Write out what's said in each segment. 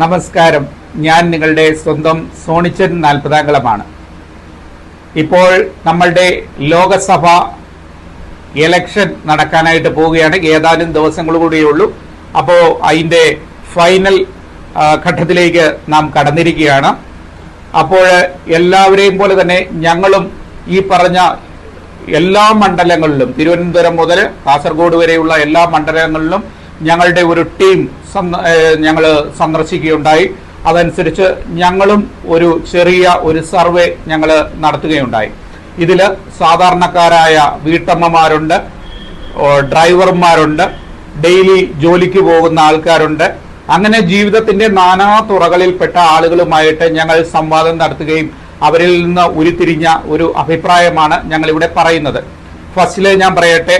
നമസ്കാരം. ഞാൻ നിങ്ങളുടെ സ്വന്തം സോണിച്ചൻ നാൽപ്പതാംകളമാണ് ഇപ്പോൾ നമ്മളുടെ ലോകസഭ എലക്ഷൻ നടക്കാനായിട്ട് പോവുകയാണ്. ഏതാനും ദിവസങ്ങൾ കൂടിയേ ഉള്ളൂ. അപ്പോൾ അതിന്റെ ഫൈനൽ ഘട്ടത്തിലേക്ക് നാം കടന്നിരിക്കുകയാണ്. അപ്പോൾ എല്ലാവരെയും പോലെ തന്നെ ഞങ്ങളും ഈ പറഞ്ഞ എല്ലാ മണ്ഡലങ്ങളിലും തിരുവനന്തപുരം മുതൽ കാസർഗോഡ് വരെയുള്ള എല്ലാ മണ്ഡലങ്ങളിലും ഞങ്ങളുടെ ഒരു ടീം ഞങ്ങൾ സന്ദർശിക്കുകയുണ്ടായി. അതനുസരിച്ച് ഞങ്ങളും ഒരു ചെറിയ ഒരു സർവേ ഞങ്ങൾ നടത്തുകയുണ്ടായി. ഇതിൽ സാധാരണക്കാരായ വീട്ടമ്മമാരുണ്ട് ഡ്രൈവർമാരുണ്ട് ഡെയിലി ജോലിക്ക് പോകുന്ന ആൾക്കാരുണ്ട്. അങ്ങനെ ജീവിതത്തിന്റെ നാനാ തുറകളിൽപ്പെട്ട ആളുകളുമായിട്ട് ഞങ്ങൾ സംവാദം നടത്തുകയും അവരിൽ നിന്ന് ഉരുത്തിരിഞ്ഞ ഒരു അഭിപ്രായമാണ് ഞങ്ങൾ ഇവിടെ പറയുന്നത്. ഫസ്റ്റിലെ ഞാൻ പറയട്ടെ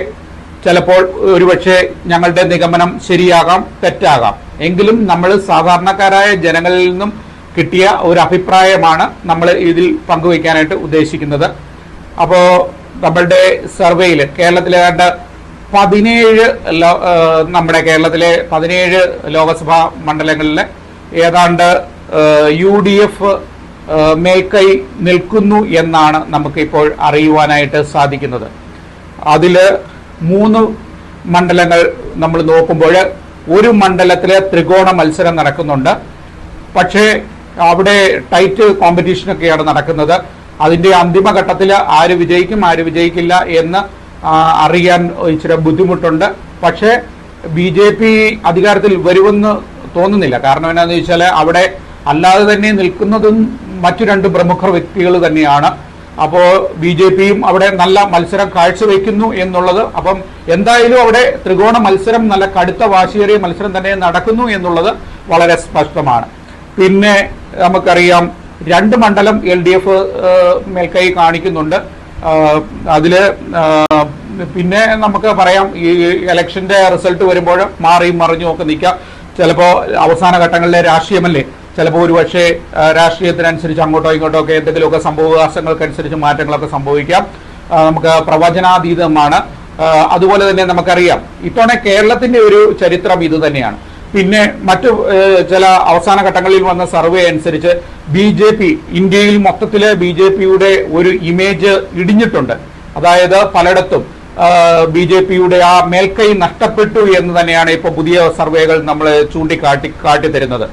ചിലപ്പോൾ ഒരുപക്ഷെ ഞങ്ങളുടെ നിഗമനം ശരിയാകാം തെറ്റാകാം. എങ്കിലും നമ്മൾ സാധാരണക്കാരായ ജനങ്ങളിൽ നിന്നും കിട്ടിയ ഒരു അഭിപ്രായമാണ് നമ്മൾ ഇതിൽ പങ്കുവയ്ക്കാനായിട്ട് ഉദ്ദേശിക്കുന്നത്. അപ്പോൾ നമ്മളുടെ സർവേയിൽ കേരളത്തിലെ ഏതാണ്ട് പതിനേഴ് നമ്മുടെ കേരളത്തിലെ പതിനേഴ് ലോകസഭാ മണ്ഡലങ്ങളിൽ ഏതാണ്ട് യു ഡി എഫ് മേൽക്കൈ നിൽക്കുന്നു എന്നാണ് നമുക്കിപ്പോൾ അറിയുവാനായിട്ട് സാധിക്കുന്നത്. അതിൽ മൂന്ന് മണ്ഡലങ്ങൾ നമ്മൾ നോക്കുമ്പോൾ ഒരു മണ്ഡലത്തിലെ ത്രികോണ മത്സരം നടക്കുന്നുണ്ട്. പക്ഷേ അവിടെ ടൈറ്റ് കോമ്പറ്റീഷനൊക്കെയാണ് നടക്കുന്നത്. അതിന്റെ അന്തിമഘട്ടത്തിൽ ആര് വിജയിക്കും ആര് വിജയിക്കില്ല എന്ന് അറിയാൻ ഇച്ചിരി ബുദ്ധിമുട്ടുണ്ട്. പക്ഷേ ബി ജെ പി അധികാരത്തിൽ വരുമെന്ന് തോന്നുന്നില്ല. കാരണം എന്താണെന്ന് വെച്ചാൽ അവിടെ അല്ലാതെ തന്നെ നിൽക്കുന്നതും മറ്റു രണ്ട് പ്രമുഖ വ്യക്തികൾ തന്നെയാണ്. അപ്പോൾ ബി ജെ പിയും അവിടെ നല്ല മത്സരം കാഴ്ചവെക്കുന്നു എന്നുള്ളത്. അപ്പം എന്തായാലും അവിടെ ത്രികോണ മത്സരം നല്ല കടുത്ത വാശിയേറിയ മത്സരം തന്നെ നടക്കുന്നു എന്നുള്ളത് വളരെ സ്പഷ്ടമാണ്. പിന്നെ നമുക്കറിയാം രണ്ട് മണ്ഡലം എൽ ഡി എഫ് മേൽക്കൈ കാണിക്കുന്നുണ്ട്. അതിൽ പിന്നെ നമുക്ക് പറയാം ഈ ഇലക്ഷന്റെ റിസൾട്ട് വരുമ്പോൾ മറിഞ്ഞും ഒക്കെ നിൽക്കാം. ചിലപ്പോൾ അവസാന ഘട്ടങ്ങളിലെ രാഷ്ട്രീയമല്ലേ? ചിലപ്പോൾ ഒരു പക്ഷേ രാഷ്ട്രീയത്തിനനുസരിച്ച് അങ്ങോട്ടോ ഇങ്ങോട്ടോ ഒക്കെ എന്തെങ്കിലുമൊക്കെ സംഭവവികാസങ്ങൾക്കനുസരിച്ച് മാറ്റങ്ങളൊക്കെ സംഭവിക്കാം. നമുക്ക് പ്രവചനാതീതമാണ്. അതുപോലെ തന്നെ നമുക്കറിയാം ഇത്തവണ കേരളത്തിന്റെ ഒരു ചരിത്രം ഇത് തന്നെയാണ്. പിന്നെ മറ്റു ചില അവസാന ഘട്ടങ്ങളിൽ വന്ന സർവേ അനുസരിച്ച് ബി ജെ പി ഇന്ത്യയിൽ മൊത്തത്തിൽ ബി ജെ പിയുടെ ഒരു ഇമേജ് ഇടിഞ്ഞിട്ടുണ്ട്. അതായത് പലയിടത്തും ബി ജെ പിയുടെ ആ മേൽക്കൈ നഷ്ടപ്പെട്ടു എന്ന് തന്നെയാണ് ഇപ്പോൾ പുതിയ സർവേകൾ നമ്മൾ ചൂണ്ടിക്കാട്ടി കാട്ടിത്തരുന്നത്.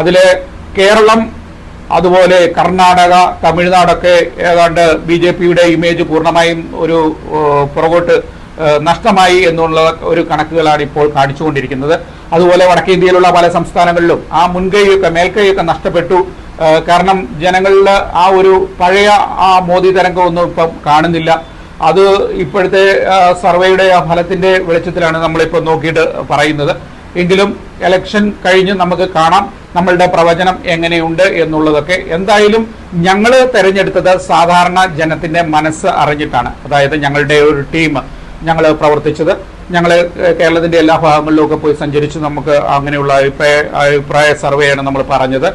അതിൽ കേരളം അതുപോലെ കർണാടക തമിഴ്നാടൊക്കെ ഏതാണ്ട് ബി ജെ പിയുടെ ഇമേജ് പൂർണമായും ഒരു പുറകോട്ട് നഷ്ടമായി എന്നുള്ള ഒരു കണക്കുകളാണ് ഇപ്പോൾ കാണിച്ചുകൊണ്ടിരിക്കുന്നത്. അതുപോലെ വടക്കേ ഇന്ത്യയിലുള്ള പല സംസ്ഥാനങ്ങളിലും ആ മുൻകൈയൊക്കെ മേൽക്കൈയൊക്കെ നഷ്ടപ്പെട്ടു. കാരണം ജനങ്ങളിൽ ആ ഒരു പഴയ ആ മോദി തരംഗമൊന്നും ഇപ്പം കാണുന്നില്ല. അത് ഇപ്പോഴത്തെ സർവേയുടെ ആ ഫലത്തിന്റെ വെളിച്ചത്തിലാണ് നമ്മളിപ്പോൾ നോക്കിയിട്ട് പറയുന്നത്. എങ്കിലും എലക്ഷൻ കഴിഞ്ഞ് നമുക്ക് കാണാം. നമ്മളുടെ പ്രവചനം എങ്ങനെയുണ്ട് എന്നുള്ളതൊക്കെ എന്തായാലും ഞങ്ങൾ തെരഞ്ഞെടുത്തത് സാധാരണ ജനത്തിന്റെ മനസ്സ് അറിഞ്ഞിട്ടാണ്. അതായത് ഞങ്ങളുടെ ഒരു ടീം ഞങ്ങൾ പ്രവർത്തിച്ചത്. ഞങ്ങൾ കേരളത്തിന്റെ എല്ലാ ഭാഗങ്ങളിലുമൊക്കെ പോയി സഞ്ചരിച്ച് നമുക്ക് അങ്ങനെയുള്ള അഭിപ്രായ അഭിപ്രായ സർവേയാണ് നമ്മൾ പറഞ്ഞത്.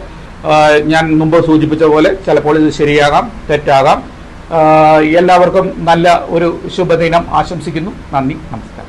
ഞാൻ മുമ്പ് സൂചിപ്പിച്ച പോലെ ചിലപ്പോൾ ഇത് ശരിയാകാം തെറ്റാകാം. എല്ലാവർക്കും നല്ല ഒരു ശുഭദിനം ആശംസിക്കുന്നു. നന്ദി നമസ്കാരം.